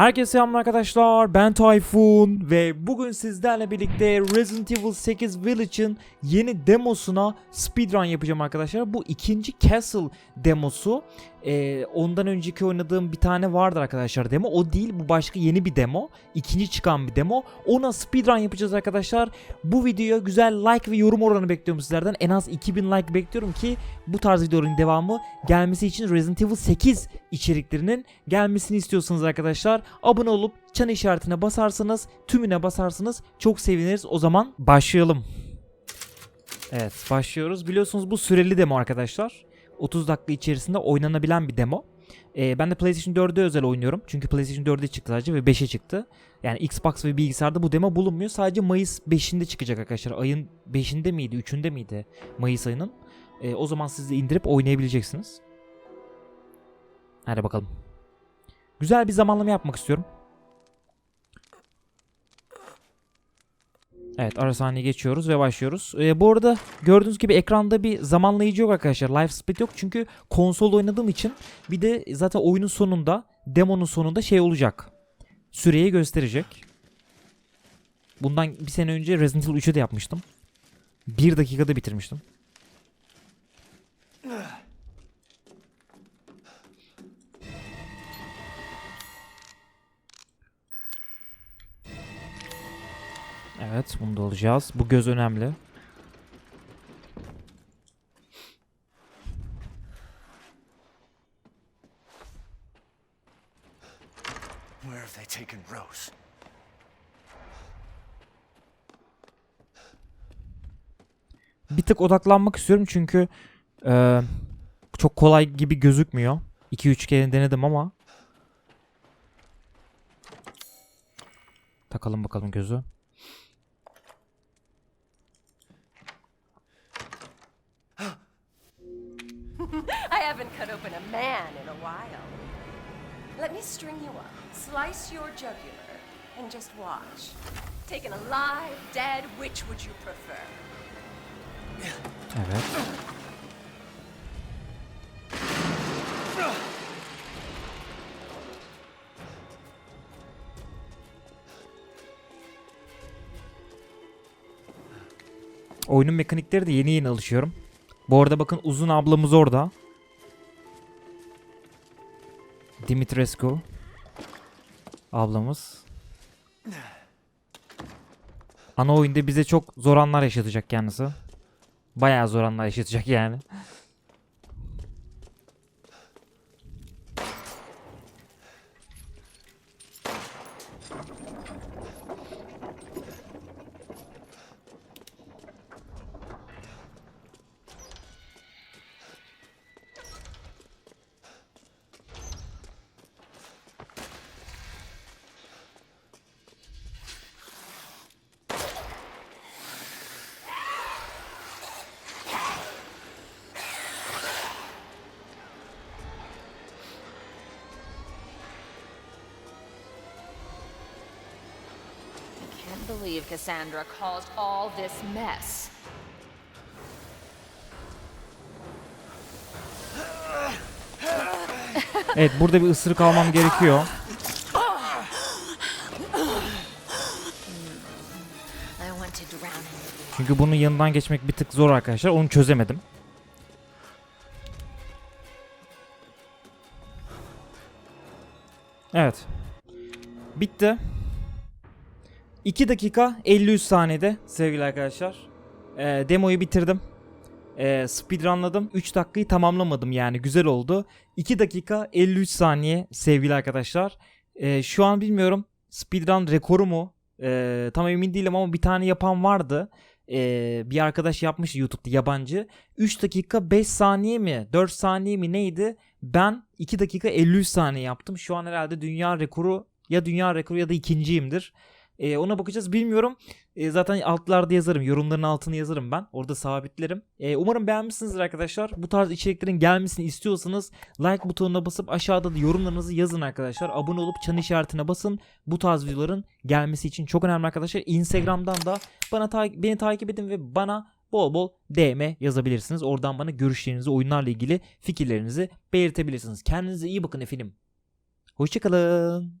Herkese selamlar arkadaşlar. Ben Tayfun ve bugün sizlerle birlikte Resident Evil 8 Village'ın yeni demosuna speedrun yapacağım arkadaşlar. Bu ikinci Castle demosu. Ee, ondan önceki oynadığım bir tane vardı arkadaşlar demo. O değil bu başka yeni bir demo. İkinci çıkan bir demo. Ona speedrun yapacağız arkadaşlar. Bu videoya güzel like ve yorum oranı bekliyorum sizlerden. En az 2000 like bekliyorum ki bu tarz videoların devamı gelmesi için Resident Evil 8 içeriklerinin gelmesini istiyorsanız arkadaşlar abone olup çan işaretine basarsanız tümüne basarsanız çok seviniriz. O zaman başlayalım. Evet başlıyoruz. Biliyorsunuz bu süreli demo arkadaşlar. 30 dakika içerisinde oynanabilen bir demo. Ee, ben de PlayStation 4'e özel oynuyorum. Çünkü PlayStation 4'e çıktı sadece ve 5'e çıktı. Yani Xbox ve bilgisayarda bu demo bulunmuyor. Sadece Mayıs 5'inde çıkacak arkadaşlar. Ayın 5'inde miydi? 3'ünde miydi? Mayıs ayının. Ee, o zaman siz de indirip oynayabileceksiniz. Hadi bakalım. Güzel bir zamanlama yapmak istiyorum. Evet ara sahneyi geçiyoruz ve başlıyoruz. Ee, bu arada gördüğünüz gibi ekranda bir zamanlayıcı yok arkadaşlar. Live split yok çünkü konsol oynadığım için bir de zaten oyunun sonunda demonun sonunda şey olacak. Süreyi gösterecek. Bundan bir sene önce Resident Evil 3'ü de yapmıştım. Bir dakikada bitirmiştim. Evet bunu da alacağız. Bu göz önemli. Where have they taken Rose? Bir tık odaklanmak istiyorum çünkü e, çok kolay gibi gözükmüyor. 2-3 kere denedim ama. Takalım bakalım gözü. I haven't cut open a man in a while. Let me string you up, slice your jugular, and just watch. Taken alive, dead, which would you prefer? Evet. Oyunun mekanikleri de yeni yeni alışıyorum. Bu arada bakın uzun ablamız orada. Dimitrescu. Ablamız. Ana oyunda bize çok zor anlar yaşatacak kendisi. Bayağı zor anlar yaşatacak yani. Believe Cassandra caused all this mess. Evet burada bir ısırık almam gerekiyor. I want to drown him. Çünkü bunun yanından geçmek bir tık zor arkadaşlar. Onu çözemedim. Evet. Bitti. 2 dakika 53 saniyede sevgili arkadaşlar. Ee, demoyu bitirdim. Ee, speedrunladım. 3 dakikayı tamamlamadım yani güzel oldu. 2 dakika 53 saniye sevgili arkadaşlar. Ee, şu an bilmiyorum speedrun rekoru mu? Ee, tam emin değilim ama bir tane yapan vardı. Ee, bir arkadaş yapmış YouTube'da yabancı. 3 dakika 5 saniye mi 4 saniye mi neydi? Ben 2 dakika 53 saniye yaptım. Şu an herhalde dünya rekoru ya dünya rekoru ya da ikinciyimdir. Ee, ona bakacağız bilmiyorum. Ee, zaten altlarda yazarım. Yorumların altını yazarım ben. Orada sabitlerim. Ee, umarım beğenmişsinizdir arkadaşlar. Bu tarz içeriklerin gelmesini istiyorsanız like butonuna basıp aşağıda da yorumlarınızı yazın arkadaşlar. Abone olup çan işaretine basın. Bu tarz videoların gelmesi için çok önemli arkadaşlar. Instagram'dan da bana ta- beni takip edin ve bana bol bol DM yazabilirsiniz. Oradan bana görüşlerinizi, oyunlarla ilgili fikirlerinizi belirtebilirsiniz. Kendinize iyi bakın efendim. Hoşçakalın.